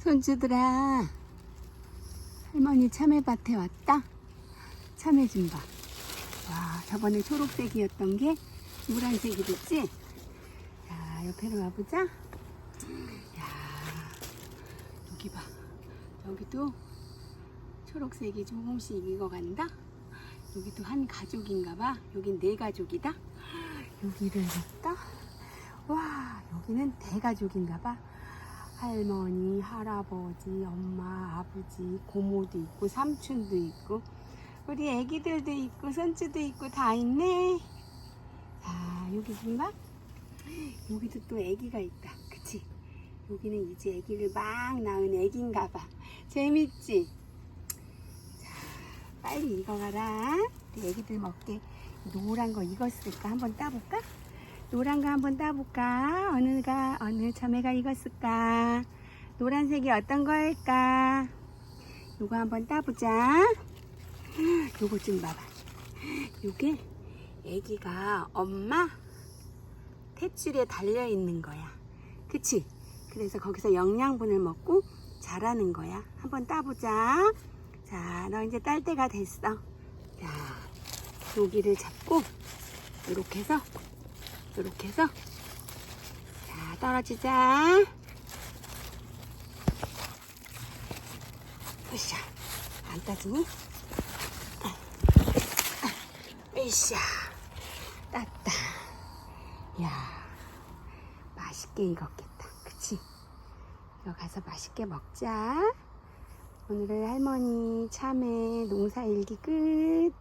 손주들아, 할머니 참외밭에 왔다. 참외 좀 봐. 와, 저번에 초록색이었던 게 노란색이 됐지? 자, 옆에로 와보자. 야, 여기 봐. 여기도 초록색이 조금씩 익어간다. 여기도 한 가족인가 봐. 여긴 네 가족이다. 여기를 봤다. 와, 여기는 대가족인가 봐. 할머니, 할아버지, 엄마, 아버지, 고모도 있고, 삼촌도 있고, 우리 애기들도 있고, 손주도 있고, 다 있네. 자, 여기 좀 봐. 여기도 또 애기가 있다. 그치? 여기는 이제 애기를 막 낳은 애기인가 봐. 재밌지? 자, 빨리 익어가라. 애기들 먹게 노란 거 익었을까? 한번 따볼까? 노란 거 한번 따볼까? 어느가, 어느 참외가 익었을까? 노란색이 어떤 거일까? 요거 한번 따보자. 요거 좀 봐봐. 요게 애기가 엄마 탯줄에 달려 있는 거야. 그치? 그래서 거기서 영양분을 먹고 자라는 거야. 한번 따보자. 자, 너 이제 딸 때가 됐어. 자, 여기를 잡고, 이렇게 해서, 이렇게 해서, 자, 떨어지자. 으쌰. 안 따지니? 으쌰. 땄다. 야 맛있게 익었겠다. 그치? 이거 가서 맛있게 먹자. 오늘은 할머니 참외 농사 일기 끝.